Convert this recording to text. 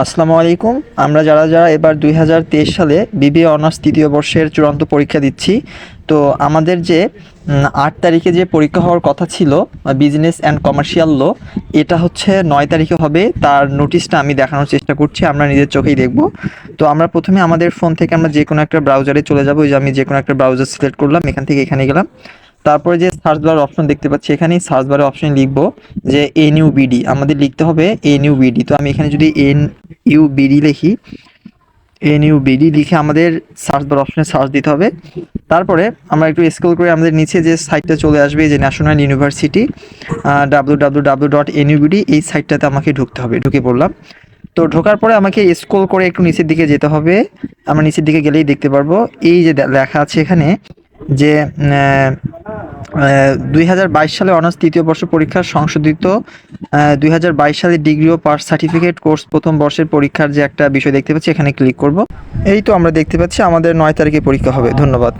আসসালামু আলাইকুম। আমরা যারা যারা এবার দুই হাজার তেইশ সালে বিবিএ অনার্স তৃতীয় বর্ষের চূড়ান্ত পরীক্ষা দিচ্ছি, তো আমাদের যে আট তারিখে যে পরীক্ষা হওয়ার কথা ছিল বিজনেস অ্যান্ড কমার্শিয়াল ল এটা হচ্ছে নয় তারিখে হবে। তার নোটিশটা আমি দেখানোর চেষ্টা করছি, আমরা নিজের চোখেই দেখব। তো আমরা প্রথমে আমাদের ফোন থেকে আমরা যে কোনো একটা ব্রাউজারে চলে যাব। যে আমি যে কোনো একটা ব্রাউজার সিলেক্ট করলাম, এখান থেকে এখানে গেলাম। তারপরে যে সার্চ বার অপশন দেখতে পাচ্ছি, এখানেই সার্চ বারে অপশন লিখব যে এন ইউ বিডি আমাদের লিখতে হবে এন ইউ তো আমি এখানে যদি এন ইউ বিডি লিখি, এন ইউ বিডি লিখে আমাদের সার্চ বার অপশনে সার্চ দিতে হবে। তারপরে আমরা একটু স্ক্রল করে আমাদের নিচে যে সাইটটা চলে আসবে, যে national university W W W dot N N U B D এই সাইটটাতে আমাকে ঢুকতে হবে, ঢুকে পড়লাম। তো ঢোকার পরে আমাকে স্ক্রল করে একটু নিচের দিকে যেতে হবে। আমরা নিচের দিকে গেলেই দেখতে পারব। এই যে লেখা আছে এখানে যে দুই হাজার বাইশ সালে অনার্স তৃতীয় বর্ষ পরীক্ষার সংশোধিত। দুই হাজার বাইশ সালে ডিগ্রি ও পাস সার্টিফিকেট কোর্স প্রথম বর্ষের পরীক্ষার যে একটা বিষয় দেখতে পাচ্ছি, এখানে ক্লিক করব। এই তো আমরা দেখতে পাচ্ছি, আমাদের নয় তারিখে পরীক্ষা হবে। ধন্যবাদ।